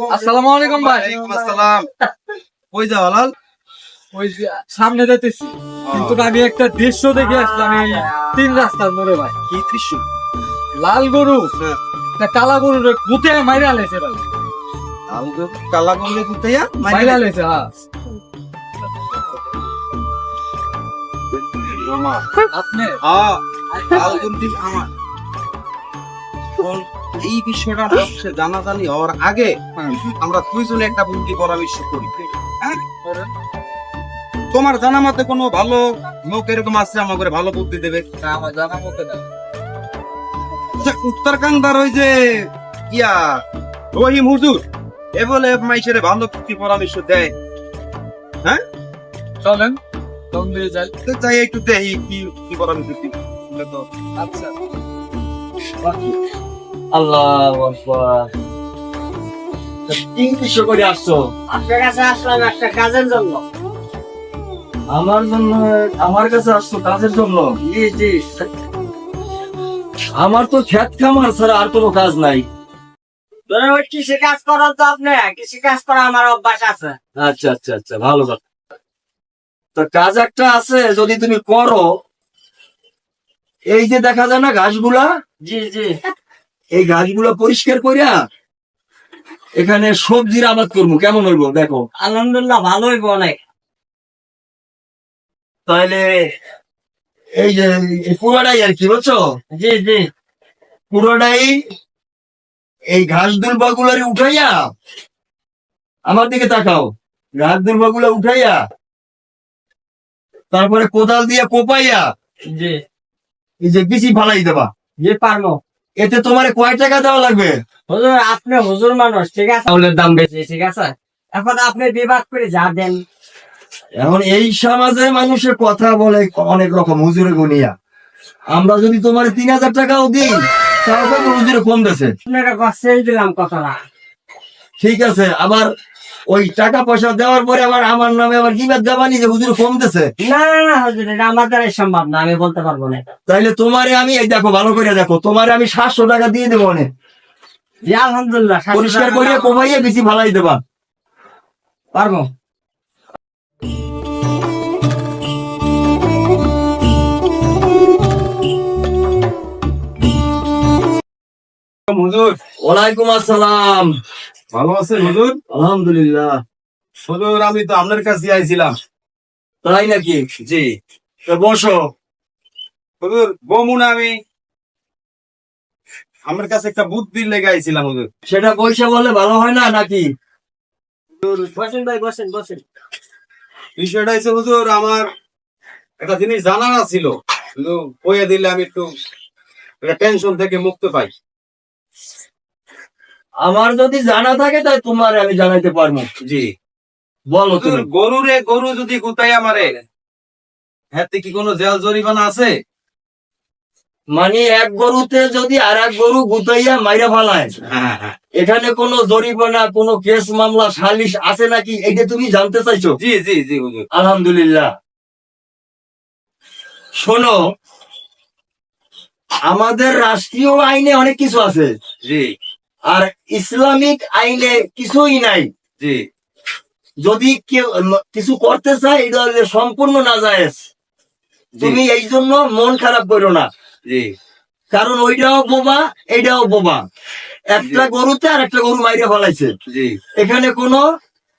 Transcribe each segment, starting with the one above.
আসসালামু আলাইকুম ভাই। আসসালাম। কই যাও লাল? ওই সামনে যেতেছি কিন্তু আমি একটা দৃশ্য দেখে আসলাম এই তিন রাস্তার মোড়ে ভাই। কি দৃশ্য? লাল গরু। হ্যাঁ। কালা গরু গুতে মাইরা লেছে ভাই। কালা বললে কুতাইয়া মাইরা লেছে? হ্যাঁ। আপনি হ্যাঁ আমার। এই বিষয়টা মানুষের জানাজানি হওয়ার আগে আমরা দুইজনে একটা বুদ্ধি পরামর্শ করি। হ্যাঁ? তোমার জানা মতে কোনো ভালো লোক এরকম আছে আমাকে ভালো বুদ্ধি দেবে? আমার জানা মতে না। আচ্ছা, উত্তরকান্দার ওই যে ইয়া রহিম হুজুর এ বলে মাইসের ভালো বুদ্ধি পরামর্শ দেয়। হ্যাঁ? চলেন দিয়ে যাই। তো চাই একটু দেখি কি কি পরামর্শ দিই তো আচ্ছা আল্লাহ কিসে করে আসছো? আপনার কাছে আসলাম একটা কাজের জন্য। আমার জন্য আমার কাছে আসছো কাজের জন্য? জি জি। আমার তো খেত খামার ছাড়া আর কোনো কাজ নাই। ওই কৃষি কাজ করেন তো আপনি কৃষি কাজ করা আমার অভ্যাস আছে। আচ্ছা আচ্ছা আচ্ছা ভালো কথা। তো কাজ একটা আছে যদি তুমি করো এই যে দেখা যায় না ঘাসগুলা? জি জি। এই ঘাসগুলা পরিষ্কার করিয়া এখানে সবজির আবাদ করব। কেমন হইব? দেখো। আলহামদুলিল্লাহ ভালোই অনেক। তাহলে এই যে পুরোটাই আর কি বুঝছ? জি জি। পুরোটাই এই ঘাস দুর্বা গুলারে উঠাইয়া আমার দিকে তাকাও। ঘাস দুর্বা গুলা উঠাইয়া তারপরে কোদাল দিয়ে কোপাইয়া জি। এই যে বিচি ফালাই দেবা। যে পারব। এতে তোমার কয় টাকা দেওয়া লাগবে? হুজুর আপনি হুজুর মানুষ ঠিক আছে? চাউলের দাম বেশি। ঠিক আছে? এখন আপনি বিভাগ করে যা দেন। এখন এই সমাজে মানুষের কথা বলে অনেক রকম হুজুরে গুনিয়া আমরা যদি তোমার তিন হাজার টাকাও দিই তাও তো হুজুরে কম দেছে আপনারা দিলাম কথাটা। ঠিক আছে আবার ওই টাকা পয়সা দেওয়ার পরে আবার আমার নামে আবার কি বাদ দেবানি যে হুজুর কম দেছে। না না না হুজুর এটা আমার দ্বারাই সম্ভব না আমি বলতে পারব না তাইলে তোমারে আমি এই দেখো ভালো করে দেখো তোমারে আমি সাতশো টাকা দিয়ে দেবো অনেক। জি আলহামদুলিল্লাহ পরিষ্কার করিয়া কমাইয়া বেশি ভালাই দেবা। পারব। হুজুর। ওয়ালাইকুম আসসালাম। ভালো আছেন হুজুর? আলহামদুলিল্লাহ। হুজুর আমি তো আপনার কাছে আইছিলাম। তাই নাকি? জি। বসো। হুজুর বমুন আমি। আমার কাছে একটা বুদ্ধির লেগে আইছিলাম হুজুর। সেটা পয়সা বললে ভালো হয় না নাকি? বসেন ভাই বসেন বসেন। বিষয়টা হচ্ছে হুজুর আমার একটা জিনিস জানার ছিল কিন্তু কয়ে দিলে আমি একটু একটা টেনশন থেকে মুক্ত পাই। আমার যদি জানা থাকে তাই তোমার আমি জানাইতে পারব। জি। বলো তুমি। গরুরে গরু যদি গুতাই আমারে হাতে কি কোনো জেল জরিমানা আছে? মানে এক গরুতে যদি আর এক গরু গুতাইয়া মাইরা ফালায় হ্যাঁ হ্যাঁ। এখানে কোনো জরিমানা কোনো কেস মামলা সালিশ আছে নাকি এটা তুমি জানতে চাইছো? জি জি জি আলহামদুলিল্লাহ। শোনো আমাদের রাষ্ট্রীয় আইনে অনেক কিছু আছে। জি। আর ইসলামিক আইনে কিছুই নাই। জি। যদি কেউ কিছু করতে চায় এটা সম্পূর্ণ না যায় তুমি এই জন্য মন খারাপ করো না। জি। কারণ ওইটাও বোবা এইটাও বোবা একটা গরুতে আর একটা গরু মাইরে ফলাইছে। এখানে কোনো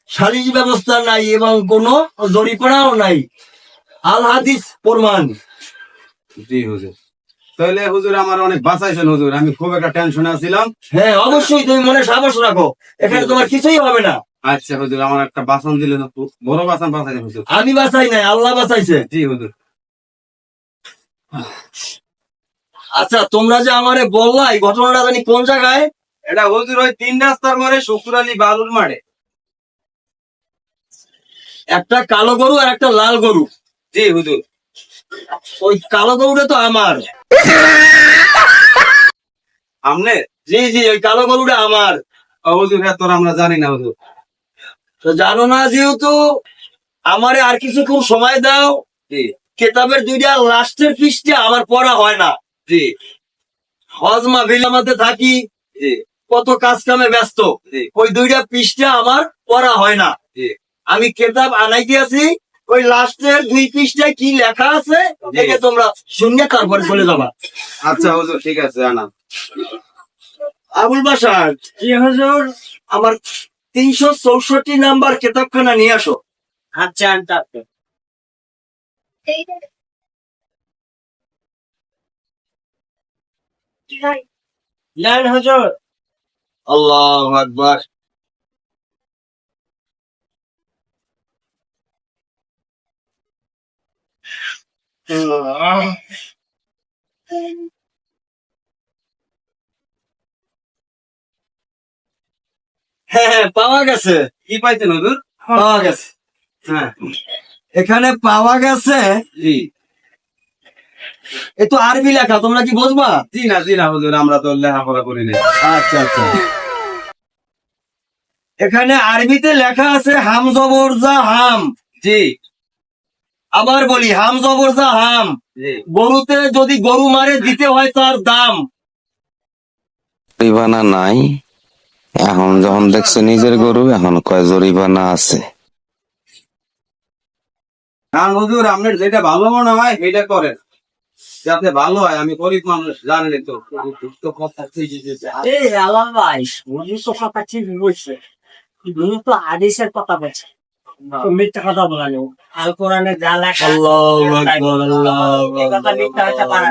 সালিশ ব্যবস্থা নাই এবং কোনো জরিপানাও নাই। আল হাদিস প্রমাণ। জি হুজুর। তাহলে হুজুর আমার অনেক বাঁচাইছেন হুজুর আমি খুব একটা টেনশনে আছিলাম। হ্যাঁ অবশ্যই তুমি মনে সাহস রাখো এখানে তোমার কিছুই হবে না। আচ্ছা হুজুর আমার একটা বাসন দিলে বড় বাসন বাঁচাইছেন হুজুর। আমি বাঁচাই নাই আল্লাহ বাঁচাইছে। জি হুজুর। আচ্ছা তোমরা যে আমারে বললা এই ঘটনাটা জানি কোন জায়গায়? এটা হুজুর ওই তিন রাস্তার মোড়ে শুকুর আলী বালুর মাঠে। একটা কালো গরু আর একটা লাল গরু। জি হুজুর। ওই কালো গরুটা তো আমার। আমনে? জি জি, ওই কালো গরুটা আমার। হুজুর হ্যাঁ তোর আমরা জানি না, হুজুর। তো জানো না, যেহেতু আমারে আর কিছুক্ষণ সময় দাও কেতাবের দুইটা লাস্টের পৃষ্ঠে আমার পড়া হয় না, জি। হজমা ভিলামাতে থাকি কত কাজ কামে ব্যস্ত ওই দুইটা পৃষ্ঠা আমার পড়া হয় না আমি কেতাব আনাইতে আছি ওই লাস্টের দুই পৃষ্ঠায় কি লেখা আছে? দেখে তোমরা শুনে তারপরে চলে যাবা। আচ্ছা হুজুর ঠিক আছে জানা আবুল বাসার জি হুজুর আমার তিনশো চৌষট্টি নাম্বার কেতাবখানা নিয়ে আসো। আচ্ছা আনতে। নেন হুজুর। আল্লাহ আকবার। হ্যাঁ হ্যাঁ পাওয়া গেছে। কি পাইছেন হুজুর? পাওয়া গেছে। হ্যাঁ। এখানে পাওয়া গেছে জি। এ তো আরবি লেখা তোমরা কি বুঝবা? জি না জি না হুজুর আমরা তো লেখাপড়া করি না আচ্ছা আচ্ছা। এখানে আরবিতে লেখা আছে হাম জবরজা হাম। জি। আবার বলি হাম জবরজা হাম। গরুতে যদি গরু মারে দিতে হয় তার দাম। জরিমানা নাই। এখন যখন দেখছে নিজের গরু এখন কয় জরিমানা আছে? না হুজুর আপনার যেটা ভালো মনে হয় সেটা করেন। যাতে ভালো হয় আমি গরিব মানুষ জানেন তো। তো কথা ঠিক এই আলাল ভাই তো কথা ঠিক বলছে তো কথা মিথ্যা কথা বলানো আল কোরআনে যা লেখা মিথ্যা হতে পারে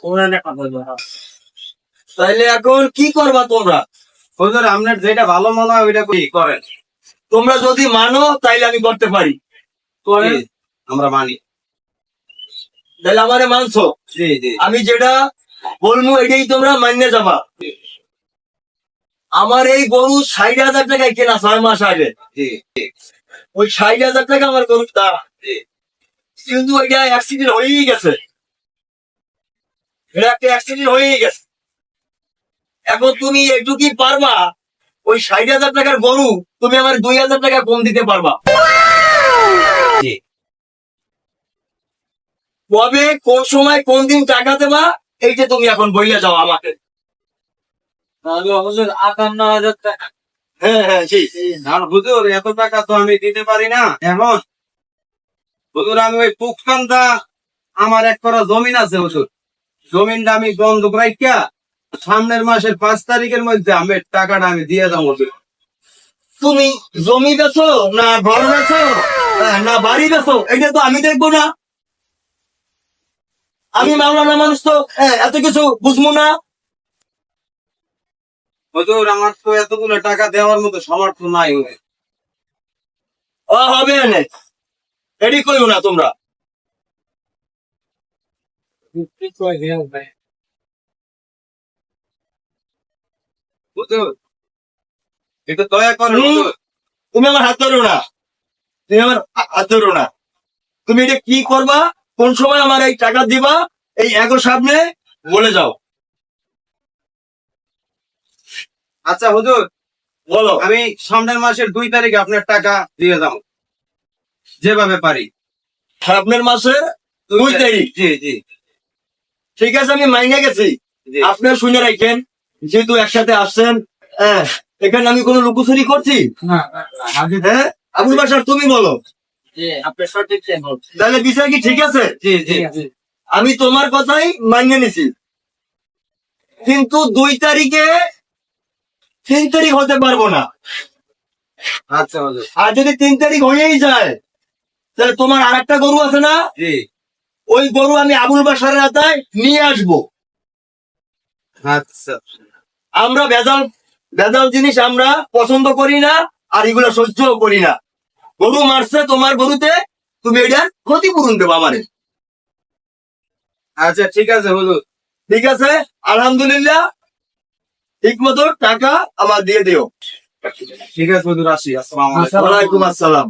কোরআনে কথা তাইলে এখন কি করবা তোমরা? হুজুর আপনার যেটা ভালো মনে হয় ওইটা করি করেন। তোমরা যদি মানো তাইলে আমি করতে পারি। করেন। জি, আমরা মানি। তাহলে আমারে মানছো। জি জি। আমি যেটা বলব এটাই তোমরা মান্য যাবা। আমার এই গরু ষাট হাজার টাকায় কেনা ছয় মাস আগে। ওই ষাট হাজার টাকা আমার গরুর দাম। কিন্তু ওইটা অ্যাক্সিডেন্ট হয়েই গেছে। এটা একটা অ্যাক্সিডেন্ট হয়েই গেছে। এখন তুমি একটু কি পারবা ওই ষাট হাজার টাকার গরু তুমি আমার দুই হাজার টাকা কম দিতে পারবা। কবে কোন সময় কোন দিন টাকা দেবা এইটা তুমি এখন বইলে যাও আমাকে। হ্যাঁ হ্যাঁ আমার এক জমিন আছে জমিনটা আমি রাখিয়া সামনের মাসের পাঁচ তারিখের মধ্যে আমি টাকাটা আমি দিয়ে দেবো হুজুর। তুমি জমি বেছো না ঘর বেছো না বাড়ি বেছো এটা তো আমি দেখব না। আমি মাওলানা মানুষ তো এত কিছু বুঝব না। হুজুর আমার তো এতগুলো টাকা দেওয়ার মতো সামর্থ্য নাই ও হবে এনে। করিও না তোমরা। একটু দয়া। তুমি আমার হাত ধরো না। তুমি আমার হাত ধরো না। তুমি এটা কি করবা? কোন সময় আমার এই টাকা দিবা? এই এগো সামনে বলে যাও। আচ্ছা হুজুর বলো। আমি সামনের মাসের দুই তারিখে আপনার টাকা দিয়ে যাব। যেভাবে পারি। সামনের মাসে দুই তারিখ। জি জি। ঠিক আছে আমি মাইনে গেছি। জি। আপনার শুনে রাখেন যেহেতু একসাথে আসছেন হ্যাঁ, এখানে আমি কোনো লুকোচুরি করছি? হ্যাঁ আবুল বাসার তুমি বলো। আপনি তাহলে বিষয় কি ঠিক আছে? জি জি। আমি তোমার কথাই মানিয়ে নিছি। কিন্তু দুই তারিখে তিন তারিখ হতে পারব না। আচ্ছা হুজুর আর যদি তিন তারিখ হয়েই যায় তাহলে তোমার আর একটা গরু আছে না? ওই গরু আমি আবুল বাসারের আতায় নিয়ে আসব। আচ্ছা আমরা ভেজাল ভেজাল জিনিস আমরা পছন্দ করি না আর এগুলো সহ্য করি না। গরু মারছে তোমার গরুতে তুমি এটার ক্ষতিপূরণ দেবো আমারে। আচ্ছা ঠিক আছে হুজুর। ঠিক আছে? আলহামদুলিল্লাহ। ঠিক মতো টাকা আমার দিয়ে দিও। ঠিক আছে বন্ধুরা আসি আসসালাম আলাইকুম। আসসালাম।